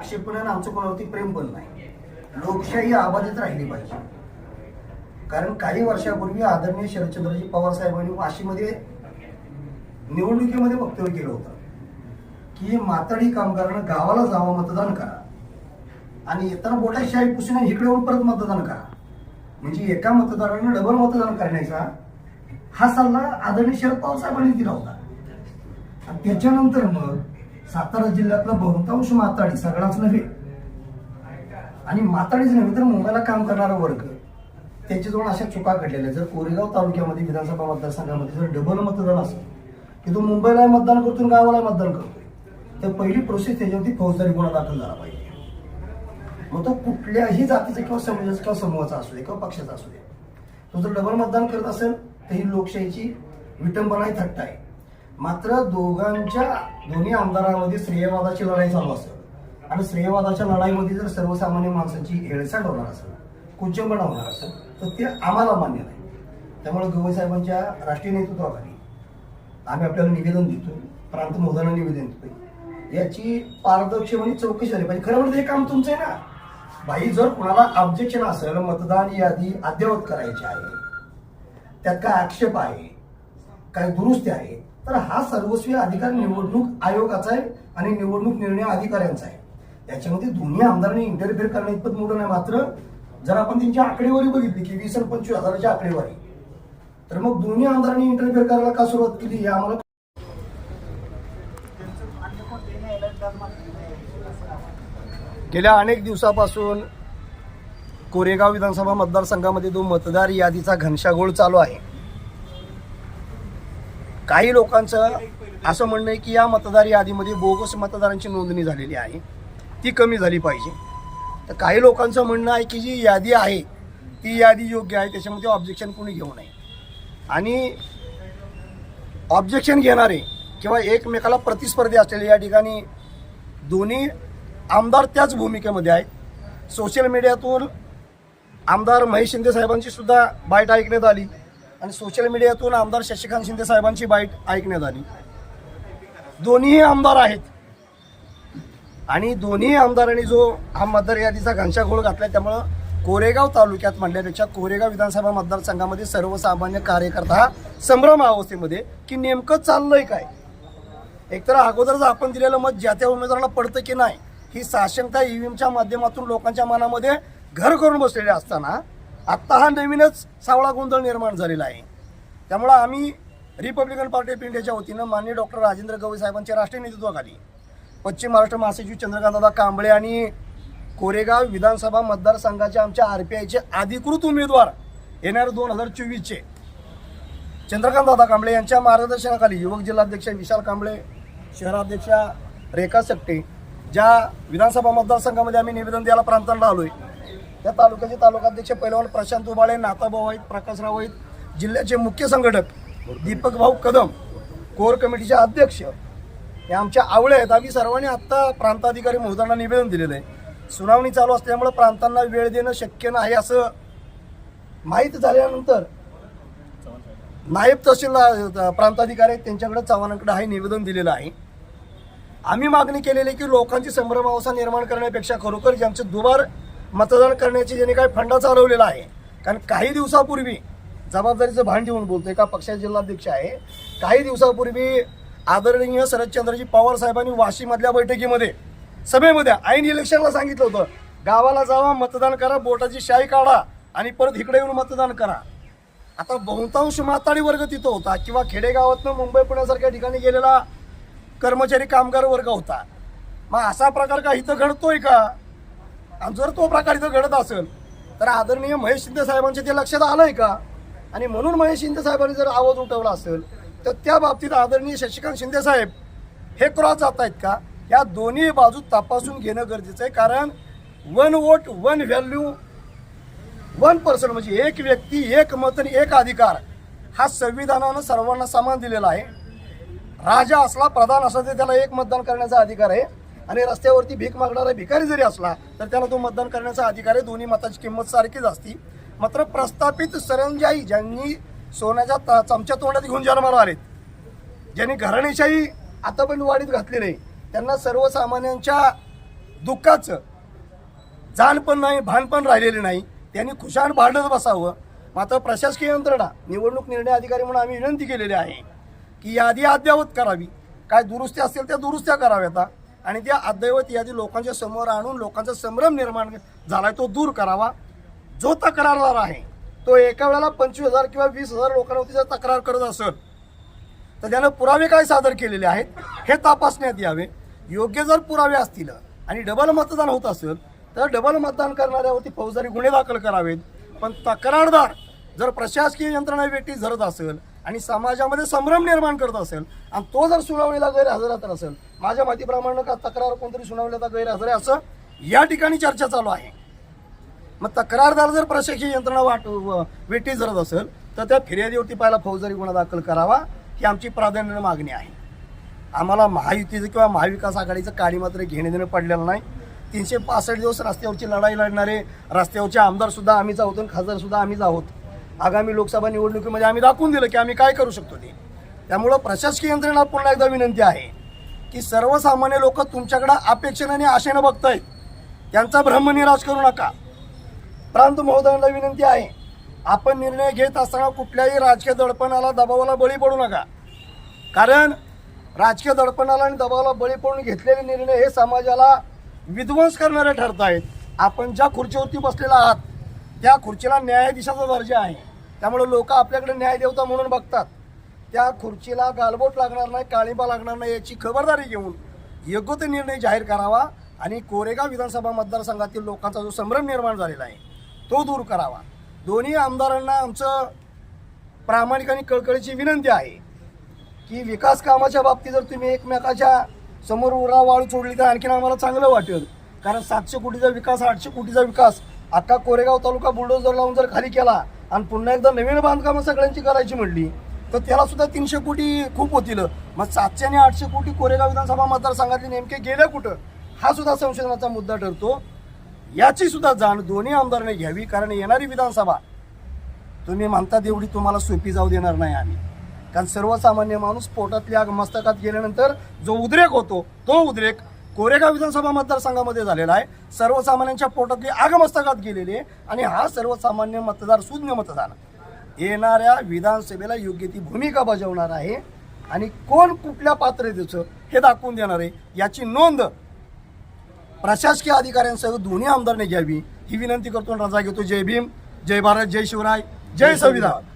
आक्षेपण आमचं कोणावरती प्रेम पण नाही. लोकशाही आबादित राहिली पाहिजे. कारण काही वर्षापूर्वी आदरणीय शरदचंद्रजी पवार साहेबांनी वाशीमध्ये निवडणुकीमध्ये वक्तव्य केलं होतं. की माताडी कामगारांना गावाला जावं मतदान करा. आणि येताना बोटा शाही पुसून इकडे येऊन परत मतदान करा. म्हणजे एका मतदारानं डबल मतदान करण्याचा हा सल्ला आदरणीय शरद पवार साहेबांनी दिला होता. आणि त्याच्यानंतर मग सातारा जिल्ह्यातला बहुतांश माताडी सगळाच नव्हे. आणि माताडीच नव्हे तर मुंबईला काम करणारा वर्ग. त्याच्याजवळ अशा चुका घडलेल्या जर कोरेगाव तालुक्यामध्ये विधानसभा मतदारसंघामध्ये जर डबल मतदान असेल की तो मुंबईला मतदान करतो आणि गावाला मतदान करतोय तर पहिली प्रोसेस त्याच्यावरती फौजदारी गुन्हा दाखल झाला पाहिजे. मग तो कुठल्याही जातीचा किंवा समाजाचा किंवा समूहाचा असू दे किंवा पक्षाचा असू दे तो जर डबल मतदान करत असेल तर ही लोकशाहीची विटंबना ही थट्टा आहे. मात्र दोघांच्या दोन्ही आमदारांमध्ये श्रेयवादाची लढाई चालू असेल. आणि श्रेयवादाच्या लढाईमध्ये जर सर्वसामान्य माणसांची हेळसाट होणार असेल कुचंबना होणार असेल तर ते आम्हाला मान्य नाही. त्यामुळे गवई साहेबांच्या राष्ट्रीय नेतृत्वाखाली आम्ही आपल्याला निवेदन देतो प्रांत मोदांना निवेदन देतोय. याची पारदर्शक म्हणजे चौकशी झाली पाहिजे. खरं म्हणजे हे काम तुमचं आहे ना? भाई जर कुणाला ऑब्जेक्शन असेल मतदान यादी अद्ययावत करायची आहे त्यात काय आक्षेप आहे काय दुरुस्ती आहे तर हा सर्वस्वी अधिकार निवडणूक आयोगाचा आहे आणि निवडणूक निर्णय अधिकाऱ्यांचा आहे. याच्यामध्ये दोन्ही आमदारांनी इंटरफेअर करणे इतपत मोठं नाही. मात्र जर आपण त्यांची आकडेवारी बघितली की वीस आणि पंचवीस हजाराची आकडेवारी तर मग दोन्ही आमदारांनी इंटरफेअर करायला का सुरुवात केली हे आम्हाला गेल्या अनेक दिवसापासून कोरेगाव विधानसभा मतदारसंघामध्ये जो मतदार यादीचा घनशागोळ चालू आहे. काही लोकांचं असं म्हणणं आहे की या मतदार यादीमध्ये बोगस मतदारांची नोंदणी झालेली आहे. ती कमी झाली पाहिजे. तर काही लोकांचं म्हणणं आहे की जी यादी आहे ती यादी योग्य आहे त्याच्यामध्ये ऑब्जेक्शन कोणी घेऊ नये. आणि ऑब्जेक्शन घेणारे किंवा एकमेकाला प्रतिस्पर्धी असलेले या ठिकाणी दोन्ही आमदार त्याच भूमिकेमध्ये आहेत. सोशल मीडियातून आमदार महेश शिंदे साहेबांची सुद्धा बाईट ऐकण्यात आली. आणि सोशल मीडियातून आमदार शशिकांत शिंदे साहेबांची बाईट ऐकण्यात आली. दोन्हीही आमदार आहेत. आणि दोन्ही आमदारांनी जो हा मतदार यादीचा घनशाघोळ घातला त्यामुळं कोरेगाव तालुक्यात म्हणल्यापेक्षा कोरेगाव विधानसभा मतदारसंघामध्ये सर्वसामान्य कार्यकर्ता हा संभ्रम अवस्थेमध्ये की नेमकं चाललंय काय? एकतर अगोदरच आपण दिलेलं मत ज्या त्या उमेदवाराला पडतं की नाही ही साशंकता ईव्हीएमच्या माध्यमातून लोकांच्या मनामध्ये घर करून बसलेले असताना आत्ता हा नवीनच सावळा गोंधळ निर्माण झालेला आहे. त्यामुळं आम्ही रिपब्लिकन पार्टी ऑफ इंडियाच्या वतीनं माननीय डॉक्टर राजेंद्र गवई साहेबांच्या राष्ट्रीय नेतृत्वाखाली पश्चिम महाराष्ट्र महासचिव चंद्रकांतदादा कांबळे आणि कोरेगाव विधानसभा मतदारसंघाचे आमच्या आर पी आयचे अधिकृत उमेदवार येणारे दोन हजार चोवीसचे चंद्रकांत दादा कांबळे यांच्या मार्गदर्शनाखाली युवक जिल्हाध्यक्ष विशाल कांबळे शहराध्यक्षा रेखा सकटे ज्या विधानसभा मतदारसंघामध्ये आम्ही निवेदन द्यायला प्रांतांना आहे त्या तालुक्याचे तालुकाध्यक्ष पैलवान प्रशांत उबाळे नाताभाऊ आहेत प्रकाशराव आहेत जिल्ह्याचे मुख्य संघटक दीपक भाऊ कदम कोर कमिटीचे अध्यक्ष. हे आमच्या आवळे आहेत. आम्ही सर्वांनी आत्ता प्रांताधिकारी महोदयांना निवेदन दिलेलं आहे. सुनावणी चालू असल्यामुळे प्रांतांना वेळ देणं शक्य नाही असं माहीत झाल्यानंतर नायब तहसीलदार प्रांताधिकारी आहेत त्यांच्याकडे चव्हाणांकडे हे निवेदन दिलेलं आहे. आम्ही मागणी केलेली की लोकांची संभ्रमावस्था निर्माण करण्यापेक्षा खरोखर ज्यांचं दुबार मतदान करण्याची ज्यांनी काही फंडा चालवलेला आहे कारण काही दिवसापूर्वी जबाबदारीचं भान ठेवून बोलतोय का पक्षाचे जिल्हाध्यक्ष आहे. काही दिवसापूर्वी आदरणीय शरदचंद्रजी पवार साहेबांनी वाशीमधल्या बैठकीमध्ये सभेमध्ये ऐन इलेक्शनला सांगितलं होतं गावाला जावा मतदान करा बोटाची शाई काढा आणि परत इकडे येऊन मतदान करा. आता बहुतांश माताडी वर्ग तिथं होता किंवा खेडेगावातनं मुंबई पुण्यासारख्या ठिकाणी गेलेला कर्मचारी कामगार वर्ग होता. मग असा प्रकार का इथं घडतोय का? आणि जर तो प्रकार इथं घडत असेल तर आदरणीय महेश शिंदे साहेबांचे ते लक्षात आलं आहे का? आणि म्हणून महेश शिंदे साहेबांनी जर आवाज उठवला असेल तर त्या बाबतीत आदरणीय शशिकांत शिंदे साहेब हे क्रॉस जात आहेत का? या दोन्ही बाजू तपासून घेणं गरजेचं आहे कारण one vote one value one person म्हणजे एक व्यक्ती एक मत आणि एक अधिकार हा संविधानानं सर्वांना समान दिलेला आहे. राजा असला प्रधान असला तरी त्याला एक मतदान करण्याचा अधिकार आहे. आणि रस्त्यावरती भीक मागणारा भिकारी जरी असला तर त्याला तो मतदान करण्याचा अधिकार आहे. दोन्ही मताची किंमत सारखीच असती. मात्र प्रस्थापित सरंजाई ज्यांनी सोन्याच्या चमच्या तोंडात घेऊन जन्माला आलेत ज्यांनी घराणेशाही आतापर्यंत वाढीत घातली नाही त्यांना सर्वसामान्यांच्या दुःखाचं जाण पण नाही भान पण राहिलेले नाही. त्यांनी खुशाल भांडत बसावं. मात्र प्रशासकीय यंत्रणा निवडणूक निर्णय अधिकारी म्हणून आम्ही विनंती केलेली आहे की यादी अद्ययावत करावी. काय दुरुस्त्या असतील त्या दुरुस्त्या कराव्यात आणि त्या अद्ययावत यादी लोकांच्या समोर आणून लोकांचा संभ्रम निर्माण झालाय तो दूर करावा. जो तक्रारदार आहे तो एका वेळेला पंचवीस हजार किंवा वीस हजार लोकांवरती जर तक्रार करत असेल तर त्यानं पुरावे काय सादर केलेले आहेत हे तपासण्यात यावे. योग्य जर पुरावे असतील आणि डबल मतदान होत असेल तर डबल मतदान करणाऱ्यावरती फौजदारी गुन्हे दाखल करावेत. पण तक्रारदार जर प्रशासकीय यंत्रणा व्यक्ती धरत असेल आणि समाजामध्ये संभ्रम निर्माण करत असेल आणि तो जर सुनावणीला गैरहजर तर असेल माझ्या माहितीप्रमाणे का तक्रार कोणतरी सुनावणीला गैरहजर आहे असं या ठिकाणी चर्चा चालू आहे. मग तक्रारदार जर प्रशासकीय यंत्रणा वाट वेटी धरत असेल तर त्या फिर्यादीवरती पहिला फौजदारी गुन्हा दाखल करावा ही आमची प्राधान्यानं मागणी आहे. आम्हाला महायुतीचं किंवा महाविकास आघाडीचं काळी मात्र घेणे देणं पडलेलं नाही. तीनशे पासष्ट दिवस रस्त्यावरची लढाई लढणारे रस्त्यावरचे आमदारसुद्धा आम्हीच आहोत आणि खासदारसुद्धा आम्हीच आहोत. आगामी लोकसभा निवडणुकीमध्ये आम्ही दाखवून दिलं की आम्ही काय करू शकतो ते. त्यामुळं प्रशासकीय यंत्रणा पुन्हा एकदा विनंती आहे की सर्वसामान्य लोक तुमच्याकडं अपेक्षेने आणि आशेनं बघतायत. त्यांचा ब्रह्मनिराश करू नका. प्रांत महोदयांना विनंती आहे आपण निर्णय घेत असताना कुठल्याही राजकीय दडपणाला दबावाला बळी पडू नका. कारण राजकीय दडपणाला आणि दबावाला बळी पडून घेतलेले निर्णय हे समाजाला विध्वंस करणारे ठरत आहेत आपण ज्या खुर्चीवरती बसलेला आहात त्या खुर्चीला न्यायाधीशाचा दर्जा आहे. त्यामुळे लोक आपल्याकडे न्यायदेवता म्हणून बघतात. त्या खुर्चीला गालबोट लागणार नाही काळिंबा लागणार नाही याची खबरदारी घेऊन योग्य ते निर्णय जाहीर करावा आणि कोरेगाव विधानसभा मतदारसंघातील लोकांचा जो संभ्रम निर्माण झालेला आहे तो दूर करावा. दोन्ही आमदारांना आमचं प्रामाणिक आणि कळकळीची विनंती आहे की विकास कामाच्या बाबतीत जर तुम्ही एकमेकाच्या समोर उरा वाळू सोडली तर आणखीन आम्हाला चांगलं वाटेल. कारण सातशे कोटीचा विकास आठशे कोटीचा विकास अख्खा कोरेगाव तालुका बुलडोजर लावून जर खाली केला आणि पुन्हा एकदा नवीन बांधकामं सगळ्यांची करायची म्हणली तर त्याला सुद्धा तीनशे कोटी खूप होतील. मग सातशे आणि आठशे कोटी कोरेगाव विधानसभा मतदारसंघातले नेमके गेले कुठं? हा सुद्धा संशोधनाचा मुद्दा ठरतो. याची सुद्धा जाण दोन्ही आमदारांनी घ्यावी कारण येणारी विधानसभा तुम्ही म्हणता एवढी तुम्हाला सोपी जाऊ देणार नाही आम्ही. कारण सर्वसामान्य माणूस पोटातली आग मस्तकात गेल्यानंतर जो उद्रेक होतो तो उद्रेक कोरेगाव विधानसभा मतदारसंघामध्ये झालेला आहे. सर्वसामान्यांच्या पोटातली आगमस्तकात गेलेली आहे आणि हा सर्वसामान्य मतदार शून्य मतदान येणाऱ्या विधानसभेला योग्य ती भूमिका बजावणार आहे आणि कोण कुठल्या पात्रतेचं हे दाखवून देणार आहे याची नोंद प्रशासकीय अधिकाऱ्यांसह दोन्ही आमदारांनी घ्यावी. ही विनंती करतो रजा घेतो. जय भीम जय भारत जय शिवराय जय संविधान.